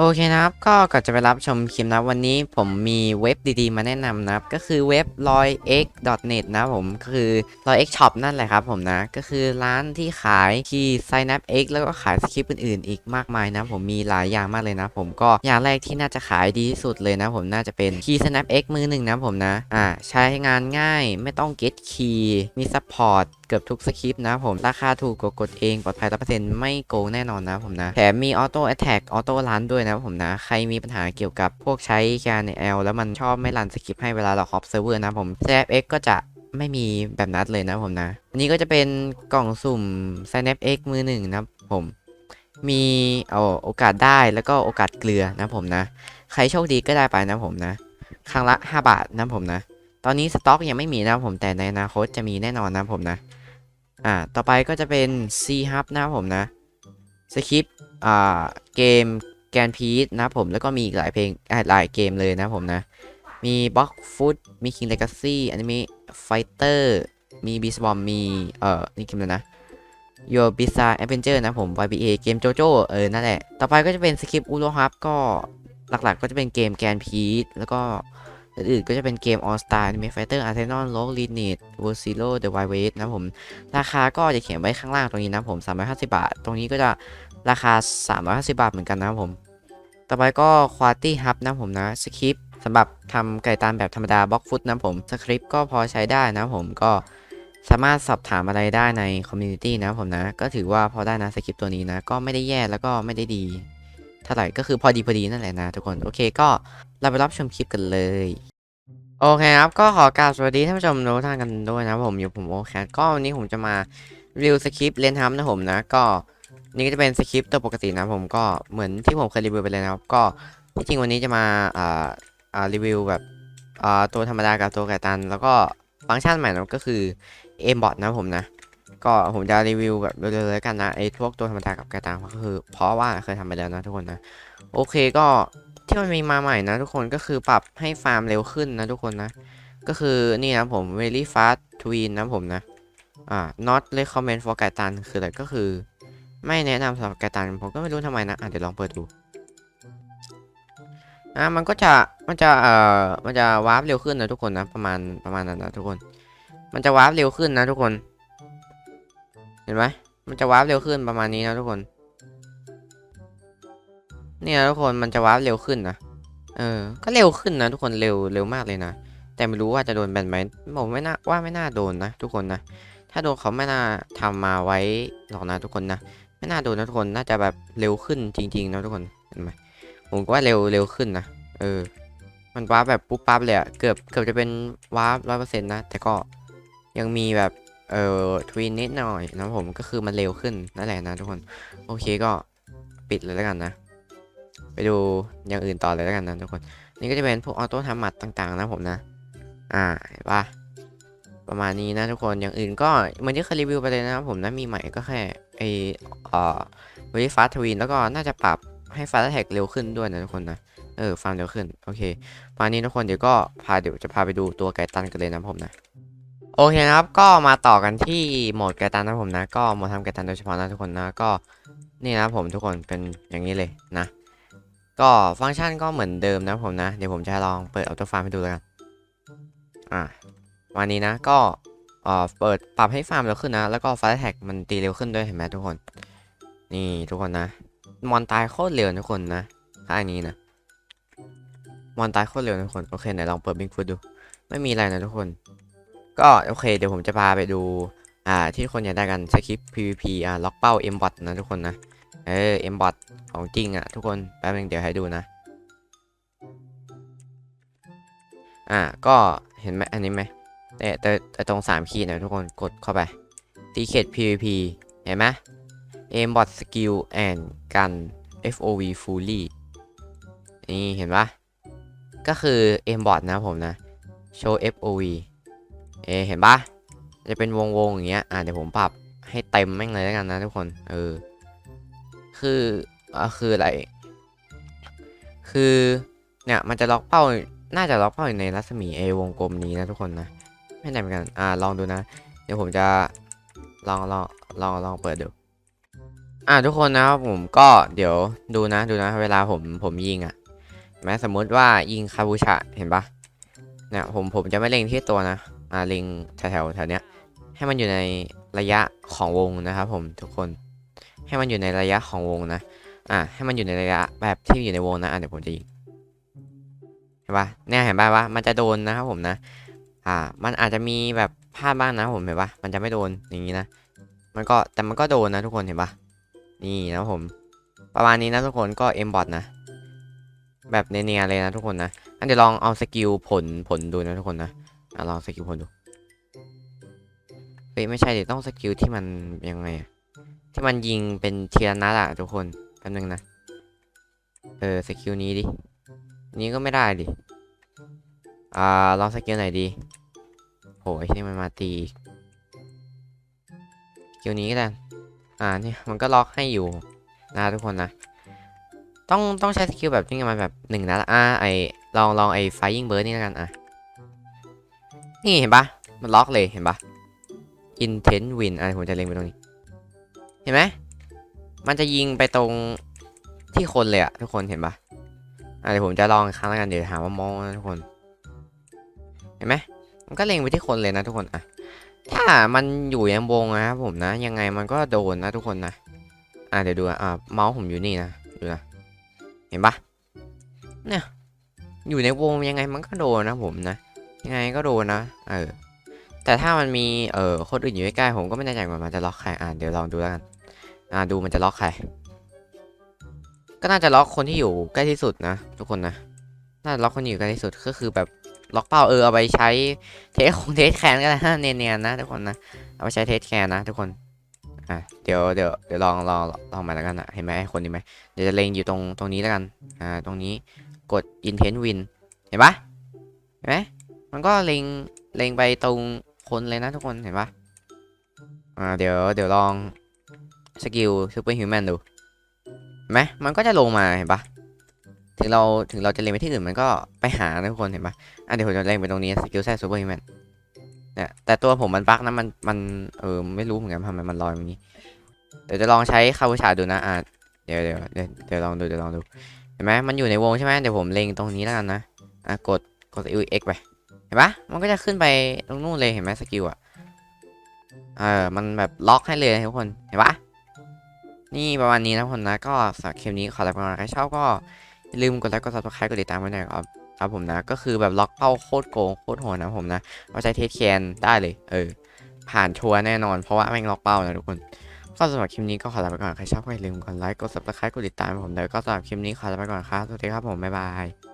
โอเคนะครับ ก็ก่อนจะไปรับชมคลิปนะวันนี้ผมมีเว็บดีๆ มาแนะนำนะครับ ก็คือเว็บ 100x.net นะผมก็คือ 100x shop นั่นแหละครับผมนะ ก็คือร้านที่ขายคีย์ Synap X แล้วก็ขายสคริปต์อื่นๆ อีกมากมายนะ ผมมีหลายอย่างมากเลยนะ ผมก็อย่างแรกที่น่าจะขายดีที่สุดเลยนะผมน่าจะเป็นคีย์ Synap X มือหนึ่งนะผมนะ อ่า ใช้งานง่ายไม่ต้อง get key มี support เกือบทุกสคริปต์นะผมราคาถูกกว่ากดเองปลอดภัยร้อเปอร์เซ็นต์ไม่โกงแน่นอนนะผมนะแถมมีออโต้แอ t แทกออโต้รันด้วยนะผมนะ ใครมีปัญหาเกี่ยวกับพวกใช้แคนใน L แล้วมันชอบไม่รันสคริปต์ให้เวลาเราฮอปเซิร์ฟเวอร์นะผม z f x ก็จะไม่มีแบบนั้นเลยนะผมนะ อันนี้ก็จะเป็นกล่องสุ่ม s n a p X มือหนึ่งนะผมมีเอาโอกาสได้แล้วก็โอกาสเกลือนะผมนะ ใครโชคดีก็ได้ไปนะผมนะ ครั้งละ 5 บาทนะผมนะ ตอนนี้สต็อกยังไม่มีนะผมแต่ในอนาคตจะมีแน่นอนนะผมนะ อ่า ต่อไปก็จะเป็น C Hub นะผมนะสคริปต์อ่าเกม แกนพีซนะผมแล้วก็มีอีกหลายเพลงอ่าหลายเกมเลยนะผมนะ มีบล็อกฟุตมี King Legacy อันนี้มีไฟเตอร์มี b e a s t b o m มีเอ่อนี่เกมเลยนะ Your Bizarre Adventure นะผม YBA เกมโจโจเออ นั่นแหละ ต่อไปก็จะเป็นสคริปต์ Uro Hub ก็หลักๆก็จะเป็นเกมแกนพีซแล้วก็อื่นๆก็จะเป็นเกม All Star Anime Fighter Arsenal Rogue Lineage World Zero The Wild West นะผม ราคาก็จะเขียนไว้ข้างล่างตรงนี้นะผม 350 บาท ตรงนี้ก็จะราคา 350 บาทเหมือนกันนะผม ต่อไปก็ Quality Hub นะผมนะสคริปต์สำหรับทำไก่ตานแบบธรรมดาบล็อกฟุตนะผมสคริปต์ก็พอใช้ได้นะผมก็สามารถสอบถามอะไรได้ในคอมมูนิตี้นะผมนะ ก็ถือว่าพอได้นะสคริปต์ตัวนี้นะ ก็ไม่ได้แย่แล้วก็ไม่ได้ดีเท่าไหร่ก็คือพอดีพอดีนั่นแหละนะทุกคน โอเคก็เราไปรับชมคลิปกันเลย โอเคครับ ก็ขอกราบสวัสดีท่านผู้ชมทุกท่านกันด้วยนะผมอยู่ผมโอแคก็วันนี้ผมจะมารีวิวสคริปต์เลนทัมนะผมนะก็ นี่ก็จะเป็นสคริปต์ตัวปกตินะผมก็เหมือนที่ผมเคยรีวิวไปเลยนะครับก็ที่จริงวันนี้จะมาอ่าอ่ารีวิวแบบอ่าตัวธรรมดากับตัวไก่ตัน แล้วก็ฟังก์ชันใหม่นะก็คือเอมบอทนะผมนะ ก็ผมจะรีวิวแบบเร็วๆแล้วกันนะไอ้พวกตัวธรรมดากับไก่ตันก็คือ เพราะว่าเคยทำไปแล้วนะทุกคนนะโอเคก็ที่มันมีมาใหม่นะทุกคนก็คือปรับให้ฟาร์มเร็วขึ้นนะทุกคนนะ ก็คือนี่นะผม very fast twin นะผมนะอ่า not recommend for ไก่ตันคืออะไรก็คือ ไม่แนะนำสำหรับไก่ตันผมก็ไม่รู้ทำไมนะอะเดี๋ยวลองเปิดดูอ่ามันก็จะมันจะเอ่อมันจะวาร์ปเร็วขึ้นนะทุกคนนะประมาณประมาณนั้นนะทุกคน มันจะวาร์ปเร็วขึ้นนะทุกคน เห็นไหมมันจะวาร์ปเร็วขึ้นประมาณนี้นะทุกคนนี่ยทุกคนมันจะวาร์ปเร็วขึ้นนะเออก็เร็วขึ้นนะทุกคนเร็วเร็วมากเลยนะแต่ไม่รู้ว่าจะโดนแบนไหมผมไม่น่าว่าไม่น่าโดนนะ ทุกคนนะถ้าโดนเขาไม่น่าทำมาไว้หรอกนะทุกคนนะ ไม่น่าโดนนะทุกคนน่าจะแบบเร็วขึ้นจริงๆนะทุกคนเห็นไหมผมก็ว่าเร็วเร็วขึ้นนะเออ มันวาร์ปแบบปุ๊บปั๊บเลยอะเกือบเกือบจะเป็นวาร์ปร้อยเปอร์เซ็นต์นะแต่ก็ยังมีแบบเอ่อทวีนนิดหน่อยนะผมก็คือมันเร็วขึ้นนั่นแหละนะทุกคนโอเคก็ปิดเลยแล้วกันนะ ไปดูอย่างอื่นต่อเลยแล้วกันนะทุกคน นี่ก็จะเป็นพวกออโต้ทำหมัดต่างๆ นะผมนะ อ่าเห็นปะประมาณนี้นะทุกคนอย่างอื่นก็เหมือนที่เคยรีวิวไปเลยนะครับผมนะมีใหม่ก็แค่ ไอเอ่อเวฟาสทวินแล้วก็น่าจะปรับให้ฟาสแท็กเร็วขึ้นด้วยนะทุกคนนะเออฟาร์มเร็วขึ้นโอเคมานี้ทุกคนเดี๋ยวก็พาเดี๋ยวจะพาไปดูตัวไก่ตันกันเลยนะผมนะโอเคนะครับก็มาต่อกันที่โหมดไก่ตันนะผมนะ ก็โหมดทำไก่ตันโดยเฉพาะนะทุกคนนะก็นี่นะผมทุกคนเป็นอย่างนี้เลยนะ ก็ฟังก์ชันก็เหมือนเดิมนะผมนะ เดี๋ยวผมจะลองเปิดออโต้ฟาร์มให้ดูแล้วกันอ่าวันนี้นะก็ เอ่อเปิดปรับให้ฟาร์มเร็วขึ้นนะ แล้วก็ฟาสแท็กมันตีเร็วขึ้นด้วยเห็นไหมทุกคน นี่ทุกคนนะ มอนตายโคตรเร็วทุกคนนะค่ายนี้นะ มอนตายโคตรเร็วทุกคน โอเคไหนลองเปิดบิงฟูดดู ไม่มีอะไรนะทุกคน ก็โอเค เดี๋ยวผมจะพาไปดู อ่า ที่คนอยากได้กันสคริปต์ PVP อ่าล็อกเป้า M-bot นะทุกคนนะ เออ M-bot ของจริงอะทุกคน แป๊บนึงเดี๋ยวให้ดูนะ อ่า ก็เห็นไหมอันนี้ไหม แต่แต่แต่ตรงสามขีดนะทุกคนกดเข้าไปตีเขต PVP เห็นไหม aim bot skill and gun FOV fully นี่เห็นปะก็คือ aim bot นะผมนะ show FOV เอเห็นปะจะเป็นวงวงๆอย่างเงี้ย อ่าเดี๋ยวผมปรับให้เต็มแม่งเลยแล้วกันนะทุกคน เออ คืออ่าคืออะไร คือ เนี่ย มันจะล็อกเป้า น่าจะล็อกเป้าอยู่ในรัศมีเอวงกลมนี้นะทุกคนนะ ไม่แน่เหมือนกัน อ่า ลองดูนะ เดี๋ยวผมจะลองลองลองลองเปิดดู อ่าทุกคนนะครับผมก็เดี๋ยวดูนะดูนะ เวลาผมผมยิงอะแม้สมมุติว่ายิงคาบูชะเห็นปะเนี่ยผมผมจะไม่เล็งที่ตัวนะ อ่าเล็งแถวแถวแถวเนี้ย ให้มันอยู่ในระยะของวงนะครับผมทุกคน ให้มันอยู่ในระยะของวงนะ อ่าให้มันอยู่ในระยะแบบที่อยู่ในวงนะ อะเดี๋ยวผมจะยิงเห็นปะเนี่ยเห็นปะว่ามันจะโดนนะครับผมนะ อ่า มันอาจจะมีแบบพลาดบ้างนะผมเห็นปะมันจะไม่โดนอย่างนี้นะ มันก็แต่มันก็โดนนะทุกคนเห็นปะนี่นะผม ประมาณนี้นะทุกคนก็เอ็มบอทนะ แบบเนียๆเลยนะทุกคนนะอันเดี๋ยวลองเอาสกิลผลผลดูนะทุกคนนะอะลองสกิลผลดูเฮ้ยไม่ใช่เดี๋ยวต้องสกิลที่มันยังไงที่มันยิงเป็นเทีละนัดอะทุกคนแป๊บนึงนะเออสกิลนี้ดินี้ก็ไม่ได้ดิอ่าลองสกิลไหนดี โหไอ้ที่มันมาตีอีกสกิลนี้ก็ได้อ่านี่มันก็ล็อกให้อยู่นะทุกคนนะ ต้องต้องใช้สกิลแบบนี้มันแบบหนึ่งนัดอ่าไอลองลองไอไฟยิงเบิร์ดนี่แล้วกันอะนี่เห็นปะมันล็อกเลยเห็นปะ intent win อะผมจะเล็งไปตรงนี้ เห็นไหมมันจะยิงไปตรงที่คนเลยอะทุกคนเห็นปะอะเดี๋ยวผมจะลองอีกครั้งแล้วกันเดี๋ยวหาว่ามองนะทุกคน เห็นไหม มันก็เล็งไปที่คนเลยนะทุกคนอะถ้ามันอยู่ในวงนะครับผมนะ ยังไงมันก็โดนนะทุกคนนะ อ่าเดี๋ยวดูอะอ่าเมาส์ผมอยู่นี่นะดูนะเห็นปะเนี่ยอยู่ในวงยังไงมันก็โดนนะผมนะ ยังไงก็โดนนะเออแต่ถ้ามันมีเอ่อคนอื่นอยู่ใกล้ๆผมก็ไม่แน่ใจว่ามันจะล็อกใครอ่าเดี๋ยวลองดูแล้วกันอ่าดูมันจะล็อกใคร ก็น่าจะล็อกคนที่อยู่ใกล้ที่สุดนะ ทุกคนนะน่าจะล็อกคนที่อยู่ใกล้ที่สุดก็คือแบบ ล็อกเป้าเออเอาไปใช้เทสคงเทสแคนก็ได้นะเนียนๆนะทุกคนนะเอาไปใช้เทสแคนนะทุกคนอะเดี๋ยวเดี๋ยวเดี๋ยวลองลองลองมาแล้วกันนะเห็นไหมคนนี้ไหมเดี๋ยวจะเล็งอยู่ตรงตรงนี้แล้วกันอ่าตรงนี้กด intent win เห็นปะเห็นไหมมันก็เล็งเล็งไปตรงคนเลยนะทุกคนเห็นปะอ่าเดี๋ยวเดี๋ยวลองสกิล super human ดูเห็นไหมมันก็จะลงมาเห็นปะ ถึงเราถึงเราจะเล็งไปที่อื่นมันก็ไปหานะทุกคนเห็นปะอะเดี๋ยวผมจะเล็งไปตรงนี้สกิลแท้ super human เนี่ยแต่ตัวผมมันบั๊กนะมันมันเออไม่รู้เหมือนกันทำไมมันลอยอย่างนี้ เดี๋ยวจะลองใช้คาบูชาดูนะอะเดี๋ยวเดี๋ยวเดี๋ยวลองดูเดี๋ยวลองดูเห็นไหมมันอยู่ในวงใช่ไหมเดี๋ยวผมเล็งตรงนี้แล้วกันนะอะกดกด U X ไปเห็นปะมันก็จะขึ้นไปตรงนู้นเลยเห็นไหมสกิลอะเออมันแบบล็อกให้เลยทุกคนเห็นปะนี่ประมาณนี้นะทุกคนนะก็สำหรับคลิปนี้ขอลาไปก่อนใครชอบก็ ลืมกดไลค์กดซับสไครต์กดติดตามไว้หน่อยครับครับผมนะ ก็คือแบบล็อกเป้าโคตรโกงโคตรโหดนะผมนะเอาใช้เทสแคนได้เลย เออ ผ่านชัวร์แน่นอน เพราะว่าแม่งล็อกเป้านะทุกคนก็สำหรับคลิปนี้ก็ขอลาไปก่อน ใครชอบก็อย่าลืมกดไลค์กดซับสไครต์กดติดตามผมเลยก็สำหรับคลิปนี้ขอลาไปก่อนครับสวัสดีครับผมบ๊ายบาย